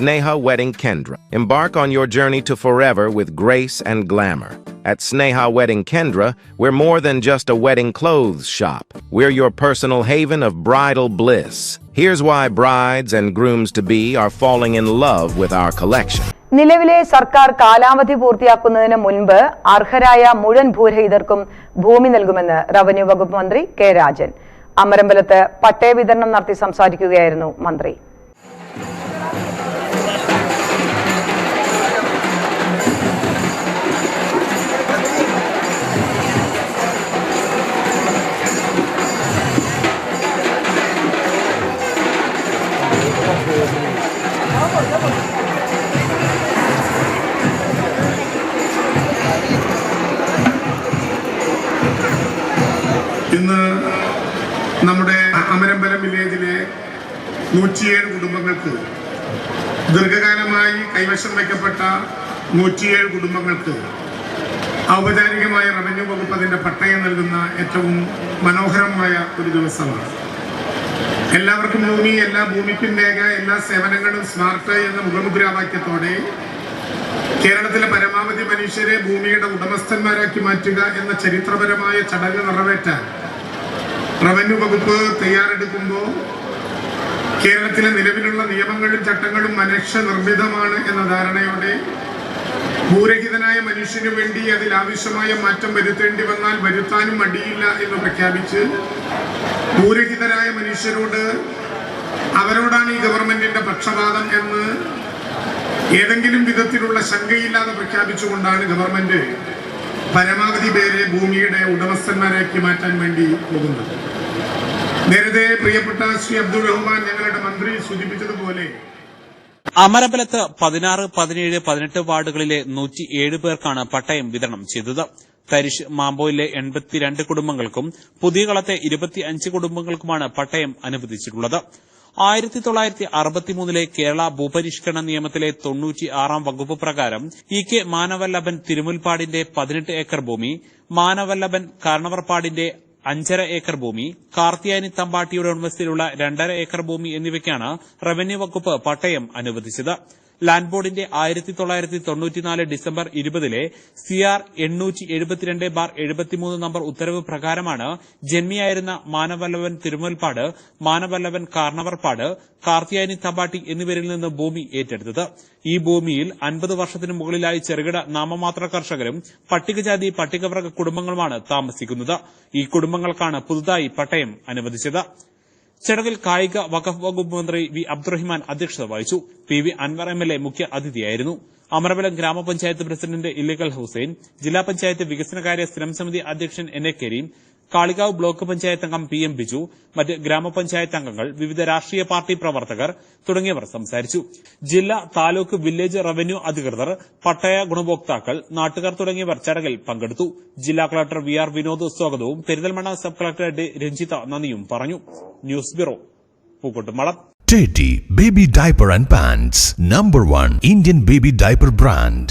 Sneha Wedding Kendra. Embark on your journey to forever with grace and glamour. At Sneha Wedding Kendra, we're more than just a wedding clothes shop. We're your personal haven of bridal bliss. Here's why brides and grooms to be are falling in love with our collection. നിലവിലെ സർക്കാർ കാലാവധി പൂർത്തിയാക്കുന്നതിന് മുൻപ് അർഹരായ മുഴുവൻ ഭൂരഹിതർക്കും ഭൂമി നൽകുമെന്ന് revenue വകുപ്പ് മന്ത്രി കെ രാജൻ അമരമ്പലത്ത് പട്ടയ വിതരണം നടത്തി സംസാരിക്കുകയായിരുന്നു മന്ത്രി ഇന്ന് നമ്മുടെ അമരമ്പലം വില്ലേജിലെ നൂറ്റിയേഴ് കുടുംബങ്ങൾക്ക് ദീർഘകാലമായി കൈവശം വയ്ക്കപ്പെട്ട നൂറ്റിയേഴ് കുടുംബങ്ങൾക്ക് ഔപചാരികമായ റവന്യൂ വകുപ്പ് അതിന്റെ പട്ടയം നൽകുന്ന ഏറ്റവും മനോഹരമായ ഒരു ദിവസമാണ്. എല്ലാവർക്കും ഭൂമി എല്ലാ ഭൂമിക്കും രേഖ എല്ലാ സേവനങ്ങളും സ്മാർട്ട് എന്ന മുഖമുദ്രാവാക്യത്തോടെ കേരളത്തിലെ പരമാവധി മനുഷ്യരെ ഭൂമിയുടെ ഉടമസ്ഥന്മാരാക്കി മാറ്റുക എന്ന ചരിത്രപരമായ ചടങ്ങ് നിറവേറ്റാൻ റവന്യൂ വകുപ്പ് തയ്യാറെടുക്കുമ്പോൾ കേരളത്തിലെ നിലവിലുള്ള നിയമങ്ങളും ചട്ടങ്ങളും മനുഷ്യ നിർമ്മിതമാണ് എന്ന ധാരണയോടെ ഭൂരഹിതനായ മനുഷ്യനു വേണ്ടി അതിൽ ആവശ്യമായ മാറ്റം വരുത്തേണ്ടി വന്നാൽ വരുത്താനും മടിയില്ല എന്ന് പ്രഖ്യാപിച്ച് ഭൂരഹിതരായ മനുഷ്യരോട് അവരോടാണ് ഈ ഗവൺമെന്റിന്റെ പക്ഷപാതം എന്ന് ഏതെങ്കിലും വിധത്തിലുള്ള ശങ്കയില്ലാതെ പ്രഖ്യാപിച്ചുകൊണ്ടാണ് ഗവൺമെന്റ് പരമാവധി പേരെ ഭൂമിയുടെ ഉടമസ്ഥന്മാരാക്കി മാറ്റാൻ വേണ്ടി പോകുന്നത്. നേരത്തെ പ്രിയപ്പെട്ട ശ്രീ അബ്ദുൾ റഹ്മാൻ ഞങ്ങളുടെ മന്ത്രി സൂചിപ്പിച്ചതുപോലെ അമരബലത്ത് പതിനാറ് പതിനേഴ് പതിനെട്ട് വാർഡുകളിലെ നൂറ്റി ഏഴ് പേർക്കാണ് പട്ടയം വിതരണം ചെയ്തത്. തരിശ് മാമ്പോയിലെ എൺപത്തിരണ്ട് കുടുംബങ്ങൾക്കും പുതിയകളത്തെ ഇരുപത്തിയഞ്ച് കുടുംബങ്ങൾക്കുമാണ് പട്ടയം അനുവദിച്ചിട്ടുള്ളത്. ആയിരത്തി തൊള്ളായിരത്തി അറുപത്തിമൂന്നിലെ കേരള ഭൂപരിഷ്കരണ നിയമത്തിലെ തൊണ്ണൂറ്റി ആറാം വകുപ്പ് പ്രകാരം ഇ കെ മാനവല്ലഭൻ തിരുമുൽപ്പാടിന്റെ പതിനെട്ട് ഏക്കർ ഭൂമി മാനവല്ലഭൻ കാരണവർപ്പാടിന്റെ അഞ്ചര ഏക്കർ ഭൂമി കാർത്തിയാനി തമ്പാട്ടിയുടെ ഉടമസ്ഥയിലുള്ള രണ്ടര ഏക്കർ ഭൂമി എന്നിവയ്ക്കാണ് റവന്യൂ വകുപ്പ് പട്ടയം അനുവദിച്ചത്. ലാൻഡ് ബോർഡിന്റെ ആയിരത്തി തൊള്ളായിരത്തി തൊണ്ണൂറ്റിനാല് ഡിസംബർ ഇരുപതിലെ സി ആർ എണ്ണൂറ്റി എഴുപത്തിരണ്ട് ബാർ എഴുപത്തിമൂന്ന് നമ്പർ ഉത്തരവ് പ്രകാരമാണ് ജന്മിയായിരുന്ന മാനവല്ലവൻ തിരുമുൽപ്പാട് മാനവല്ലവൻ കാർണവർപ്പാട് കാർത്തിയാനി തമ്പാട്ടി എന്നിവരിൽ നിന്ന് ഭൂമി ഏറ്റെടുത്തത്. ഈ ഭൂമിയിൽ അൻപത് വർഷത്തിന് മുകളിലായി ചെറുകിട നാമമാത്ര കർഷകരും പട്ടികജാതി പട്ടികവർഗ കുടുംബങ്ങളുമാണ് താമസിക്കുന്നത്. ഈ കുടുംബങ്ങൾക്കാണ് പുതുതായി പട്ടയം അനുവദിച്ചത്. ചടങ്ങിൽ കായിക വഖഫ് വകുപ്പ് മന്ത്രി വി അബ്ദുറഹിമാൻ അധ്യക്ഷത വഹിച്ചു. P V Anvar M L A മുഖ്യ അതിഥിയായിരുന്നു. അമരബലം ഗ്രാമപഞ്ചായത്ത് പ്രസിഡന്റ് ഇല്ലിക്കൽ ഹുസൈൻ ജില്ലാ പഞ്ചായത്ത് വികസനകാര്യ സ്ഥിരം സമിതി അധ്യക്ഷൻ N A Kareem Kalikavu block panchayat അംഗം പി എം ബിജു മറ്റ് ഗ്രാമപഞ്ചായത്ത് അംഗങ്ങൾ വിവിധ രാഷ്ട്രീയ പാർട്ടി പ്രവർത്തകർ തുടങ്ങിയവർ സംസാരിച്ചു. ജില്ലാ താലൂക്ക് വില്ലേജ് റവന്യൂ അധികൃതർ പട്ടയ ഗുണഭോക്താക്കൾ നാട്ടുകാർ തുടങ്ങിയവർ ചടങ്ങിൽ പങ്കെടുത്തു. ജില്ലാ കളക്ടർ വി ആർ വിനോദ് സ്വാഗതവും Perinthalmanna sub collector D Ranjitha നന്ദിയും പറഞ്ഞു. News bureau പൂക്കോട്ടുമളം Teddy Baby Diaper and Pants, number one Indian baby diaper brand.